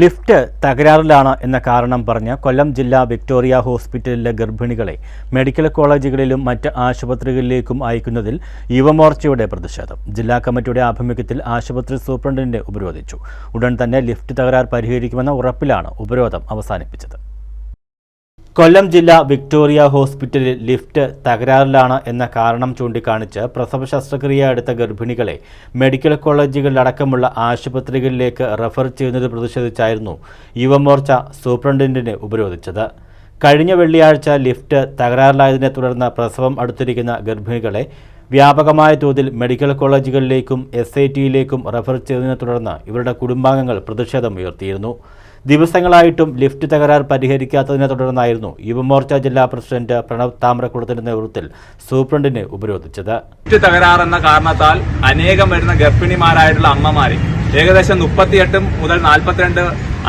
Lift തകരാറിലാണ് എന്ന കാരണം പറഞ്ഞ് കൊല്ലം ജില്ലാ വിക്ടോറിയ ഹോസ്പിറ്റലിലെ ഗർഭിണികളെ മെഡിക്കൽ കോളേജുകളിലും മറ്റ് ആശുപത്രികളിലേക്കും അയക്കുന്നതിൽ യുവമോർച്ചയുടെ പ്രതിഷേധം. ജില്ലാ കമ്മിറ്റിയുടെ ആഭിമുഖ്യത്തിൽ ആശുപത്രി സൂപ്രണ്ടിനെ ഉപരോധിച്ചു. ഉടൻ തന്നെ ലിഫ്റ്റ് തകരാർ പരിഹരിക്കുമെന്ന ഉറപ്പിലാണ് ഉപരോധം അവസാനിപ്പിച്ചത്. കൊല്ലം ജില്ലാ വിക്ടോറിയ ഹോസ്പിറ്റലിൽ ലിഫ്റ്റ് തകരാറിലാണ് എന്ന കാരണം ചൂണ്ടിക്കാണിച്ച് പ്രസവ ശസ്ത്രക്രിയ എടുത്ത ഗർഭിണികളെ മെഡിക്കൽ കോളേജുകളിലടക്കമുള്ള ആശുപത്രികളിലേക്ക് റഫർ ചെയ്യുന്നത് പ്രതിഷേധിച്ചായിരുന്നു യുവമോർച്ച സൂപ്രണ്ടിനെ ഉപരോധിച്ചത്. കഴിഞ്ഞ വെള്ളിയാഴ്ച ലിഫ്റ്റ് തകരാറിലായതിനെ തുടർന്ന് പ്രസവം അടുത്തിരിക്കുന്ന ഗർഭിണികളെ വ്യാപകമായ തോതിൽ മെഡിക്കൽ കോളേജുകളിലേക്കും എസ് ഐ ടിയിലേക്കും റഫർ ചെയ്തതിനെ തുടർന്ന് ഇവരുടെ കുടുംബാംഗങ്ങൾ പ്രതിഷേധം ഉയർത്തിയിരുന്നു ദിവസങ്ങളായിട്ടും ലിഫ്റ്റ് തകരാർ പരിഹരിക്കാത്തതിനെ തുടർന്നായിരുന്നു യുവമോർച്ച ജില്ലാ പ്രസിഡന്റ് പ്രണവ് താമ്രക്കുളത്തിന്റെ നേതൃത്വത്തിൽ സൂപ്രണ്ടിനെ ഉപരോധിച്ചത്. ലിഫ്റ്റ് തകരാർ എന്ന കാരണത്താൽ അനേകം വരുന്ന ഗർഭിണിമാരായിട്ടുള്ള അമ്മമാരെ ഏകദേശം മുപ്പത്തിയെട്ട് മുതൽ നാൽപ്പത്തിരണ്ട്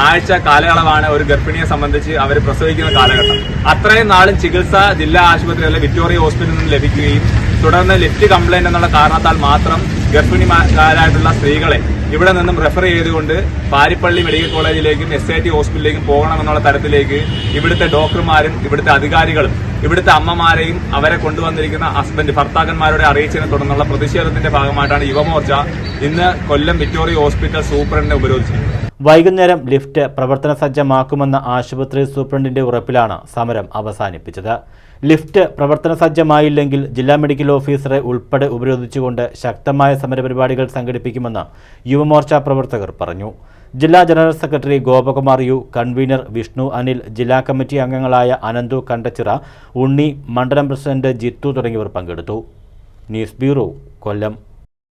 ആഴ്ച കാലയളവാണ് ഒരു ഗർഭിണിയെ സംബന്ധിച്ച് അവർ പ്രസവിക്കുന്ന കാലഘട്ടം. അത്രയും നാളും ചികിത്സ ജില്ലാ ആശുപത്രിയിലെ വിക്ടോറിയ ഹോസ്പിറ്റലിൽ നിന്ന് ലഭിക്കുകയും തുടർന്ന് ലിഫ്റ്റ് കംപ്ലൈന്റ് എന്നുള്ള കാരണത്താൽ മാത്രം ഗർഭിണിമാരായിട്ടുള്ള സ്ത്രീകളെ ഇവിടെ നിന്നും റെഫർ ചെയ്തുകൊണ്ട് പാരിപ്പള്ളി മെഡിക്കൽ കോളേജിലേക്കും എസ് ഐ ടി ഹോസ്പിറ്റലിലേക്കും പോകണമെന്നുള്ള തരത്തിലേക്ക് ഇവിടുത്തെ ഡോക്ടർമാരും ഇവിടുത്തെ അധികാരികളും ഇവിടുത്തെ അമ്മമാരെയും അവരെ കൊണ്ടുവന്നിരിക്കുന്ന ഹസ്ബൻഡ് ഭർത്താക്കന്മാരുടെ അറിയിച്ചതിനെ തുടർന്നുള്ള പ്രതിഷേധത്തിന്റെ ഭാഗമായിട്ടാണ് യുവമോർച്ച ഇന്ന് കൊല്ലം വിക്ടോറിയ ഹോസ്പിറ്റൽ സൂപ്രണ്ടിനെ ഉപരോധിച്ചിരിക്കുന്നത്. വൈകുന്നേരം ലിഫ്റ്റ് പ്രവർത്തന സജ്ജമാക്കുമെന്ന ആശുപത്രി സൂപ്രണ്ടിന്റെ ഉറപ്പിലാണ് സമരം അവസാനിപ്പിച്ചത്. ലിഫ്റ്റ് പ്രവർത്തന സജ്ജമായില്ലെങ്കിൽ ജില്ലാ മെഡിക്കൽ ഓഫീസറെ ഉൾപ്പെടെ ഉപരോധിച്ചുകൊണ്ട് ശക്തമായ സമരപരിപാടികൾ സംഘടിപ്പിക്കുമെന്ന് യുവമോർച്ച പ്രവർത്തകർ പറഞ്ഞു. ജില്ലാ general secretary Gopakumar U convener Vishnu Anil ജില്ലാ കമ്മിറ്റി അംഗങ്ങളായ അനന്തു കണ്ടച്ചിറ ഉണ്ണി മണ്ഡലം പ്രസിഡന്റ് ജിത്തു തുടങ്ങിയവർ പങ്കെടുത്തു. News bureau Kollam.